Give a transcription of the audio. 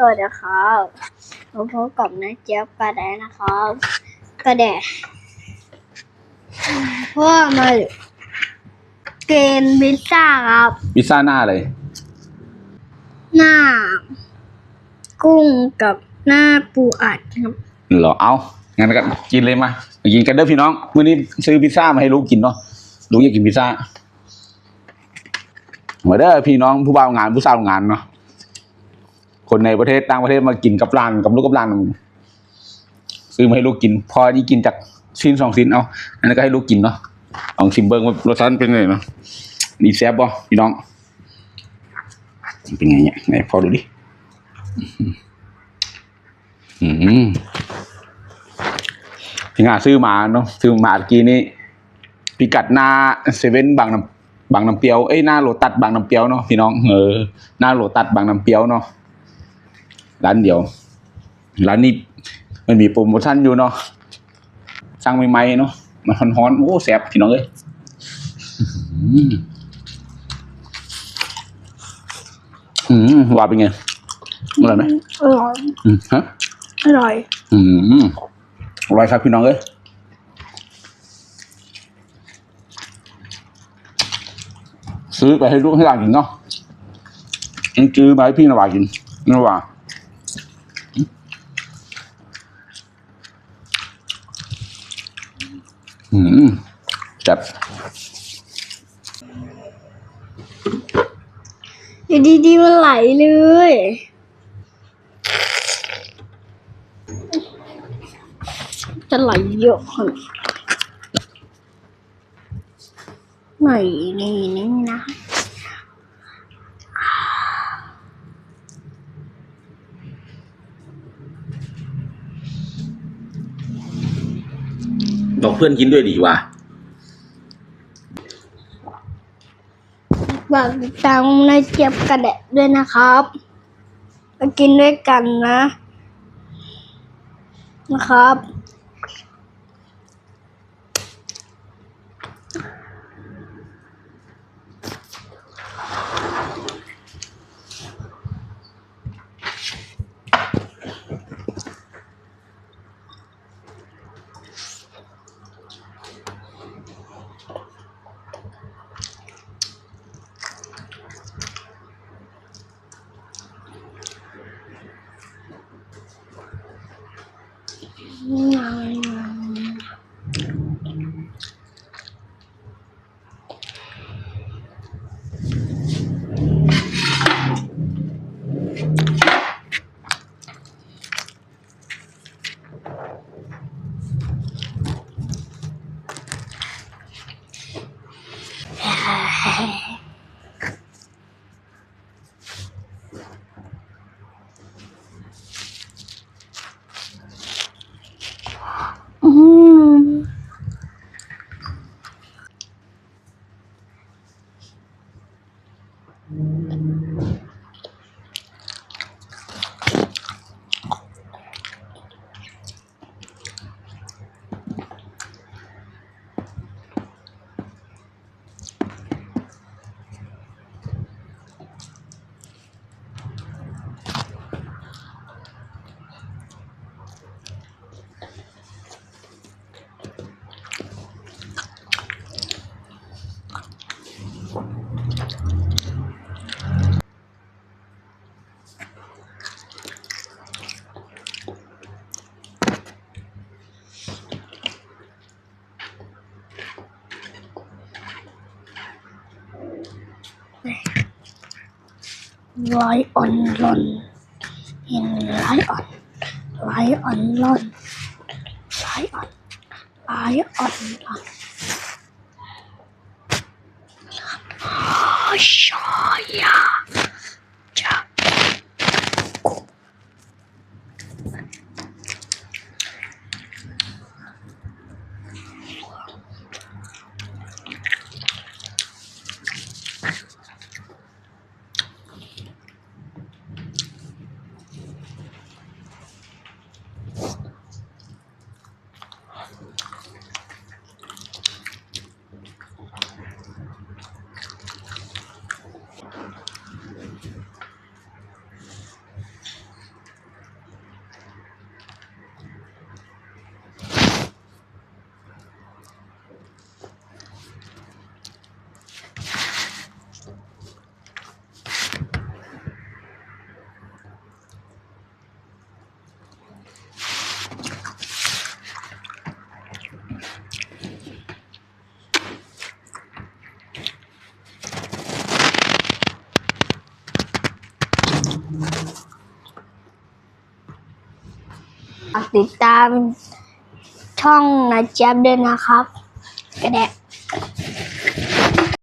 สวัสดีครับมาพบกับน้าเจี๊ยบกระแดนะครับกระแดเพราะว่ามาเกณฑ์พิซซ่าครับพิซซ่าหน้าอะไร หน้า กุ้งกับหน้าปูอัดครับเหรอเอางั้นก็กินเลยมามากินกันเด้อพี่น้องมื้อนี้ซื้อพิซซ่ามาให้ลูกกินเนาะลูกอยากกินพิซซ่ามาเด้อพี่น้องผู้บ่าวงานผู้สาวงานเนาะ คนในประเทศต่างประเทศมากินกับร้านกับลูกกับร้านซื้อมาให้ลูกกิน พอที่กินจากชิ้นสองชิ้นเอาอันนั้นก็ให้ลูกกินเนาะลองชิมเบิ้งว่ารสชาติเป็นไงเนาะดีแซ่บบ่พี่น้อง เป็นไงเนี่ยไหนพอดูดิอืมที่งานซื้อมาเนาะซื้อมาเมื่อกี้นี้พิกัดหน้าเซเว่นบางน้ำบางน้ำเปียวเอ้ยหน้าโลตัสบางน้ำเปียวเนาะพี่น้องเออหน้าโลตัสบางน้ำเปียวเนาะ ร้านเดียว ร้านนี้มันมีโปรโมชั่นอยู่เนาะสั่งใหม่ๆเนาะมันฮ้อนๆโอ้แซ่บพี่น้องเอ้ยอืมอืมว่าเป็นไงอร่อยไหมอร่อยอืมฮะอร่อย อืมอร่อยครับพี่น้องเอ้ยซื้อไปให้ลูกให้หลานกินเนาะยังซื้อมาให้พี่นวากินนวา อืมจับอยู่ดีๆมันไหลเลยจะไหลเยอะขนาดไหนนี่นี่นะ บอกเพื่อนกินด้วยดีว่ะฝากติดตามนเจี๊ยบกระแดะด้วยนะครับมากินด้วยกันนะ นะครับ อื มไลออนลอนเห็นไลออนไลออนลอนไลออนไลออนลอนชอยาจะ อ ฝาก ติดตามช่องนาเจี๊ยบด้วยนะครับ กระแดะ